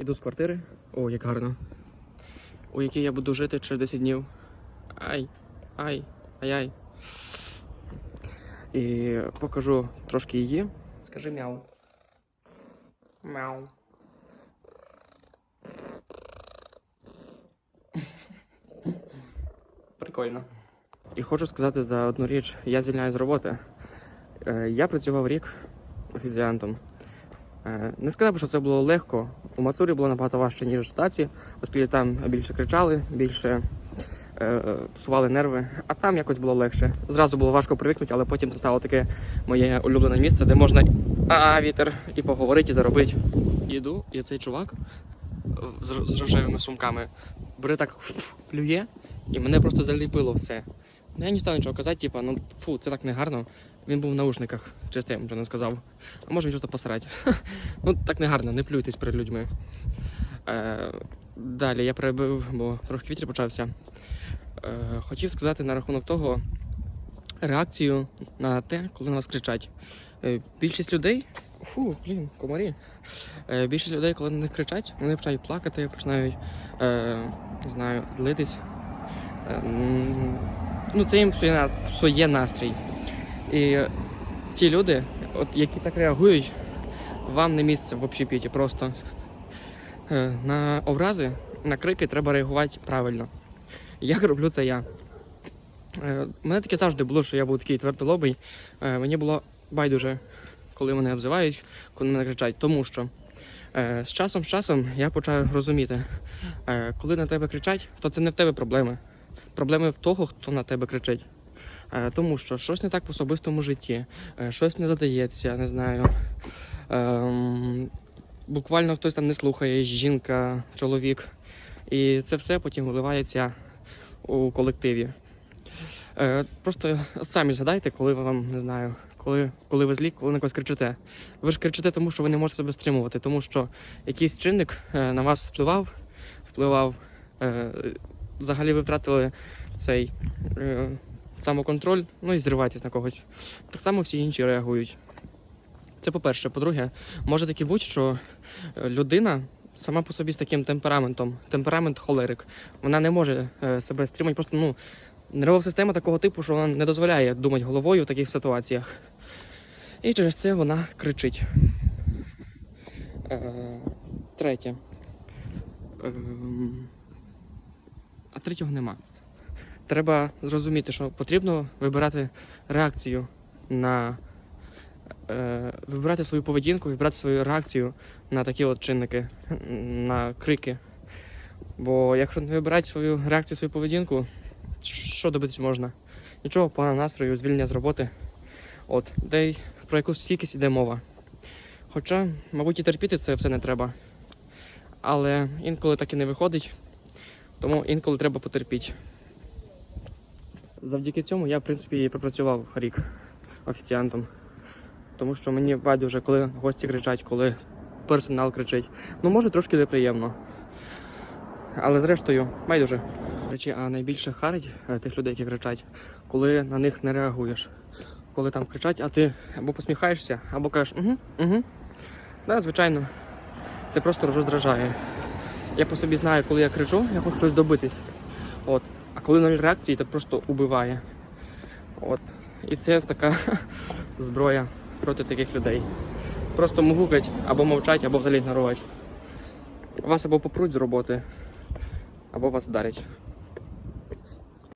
Іду з квартири. О, як гарно. У якій я буду жити через 10 днів. Ай, ай, ай-ай. І покажу трошки її. Скажи мяу. Мяу. Прикольно. І хочу сказати за одну річ, я звільняюсь з роботи. Е, Я працював рік офіціантом. Е, Не сказав би, що це було легко. У Мацурі було набагато важче, ніж у штаті, оскільки там більше кричали, більше е, псували нерви, а там якось було легше. Зразу було важко привикнути, але потім це стало таке моє улюблене місце, де можна а, вітер і поговорити, і заробити. Іду, і цей чувак е, з рожевими сумками бере так плює, і мене просто заліпило все. Ну, я не став нічого казати, типа, ну фу, це так не гарно. Він був в наушниках, чисто я йому вже не сказав. А може він просто посрать. ну так не гарно, не плюйтесь перед людьми. Е, далі я перебив, бо трохи вітер почався. Е, хотів сказати на рахунок того реакцію на те, коли на вас кричать. Е, більшість людей. Фу, блін, комарі. Е, більшість людей, коли на них кричать, вони починають плакати, починають е, не знаю, злитись. Е, ну, це їм псує, настрій. І ті люди, от, які так реагують, вам не місце в общепіті просто. Е, На образи, на крики треба реагувати правильно. Як роблю це я. Е, У мене таке завжди було, що я був такий твердолобий. Е, Мені було байдуже, коли мене обзивають, коли мене кричать, тому що е, з часом з часом я почав розуміти, е, коли на тебе кричать, то це не в тебе проблеми. Проблеми в того, хто на тебе кричить. Е, Тому що щось не так в особистому житті, е, щось не задається, не знаю. Ем, буквально хтось там не слухає, жінка, чоловік. І це все потім виливається у колективі. Е, просто самі згадайте, коли ви вам не знаю, коли, коли ви злі, коли на когось кричите. Ви ж кричите, тому що ви не можете себе стримувати, тому що якийсь чинник на вас впливав, впливав. Взагалі ви втратили цей е, самоконтроль, ну і зриваєтесь на когось. Так само всі інші реагують. Це по-перше. По-друге, може таки бути, що е, людина сама по собі з таким темпераментом, темперамент холерик, вона не може е, себе стримати, просто ну, нервова система такого типу, що вона не дозволяє думати головою в таких ситуаціях. І через це вона кричить. Е, третє. Ем, а третього нема. Треба зрозуміти, що потрібно вибирати реакцію на е, вибирати свою поведінку, вибирати свою реакцію на такі от чинники, на крики. Бо якщо не вибирати свою реакцію, свою поведінку, що добитись можна? Нічого поганого настрою, звільнення з роботи. От, де й про якусь стійкість іде мова. Хоча, мабуть, і терпіти це все не треба. Але інколи так і не виходить, тому інколи треба потерпіти. Завдяки цьому я, в принципі, і пропрацював рік офіціантом. Тому що мені байдуже, коли гості кричать, коли персонал кричить. Ну, може, трошки неприємно. Але зрештою, байдуже. Речі, а найбільше харить е, тих людей, які кричать, коли на них не реагуєш. Коли там кричать, а ти або посміхаєшся, або кажеш угу, угу. Да, звичайно, це просто роздражає. Я по собі знаю, коли я кричу, я хочу щось добитись. От. А коли нуль реакції, то просто убиває. От. І це така зброя проти таких людей. Просто мугукать або мовчать, або взагалі ігнорувати. Вас або попруть з роботи, або вас вдарять.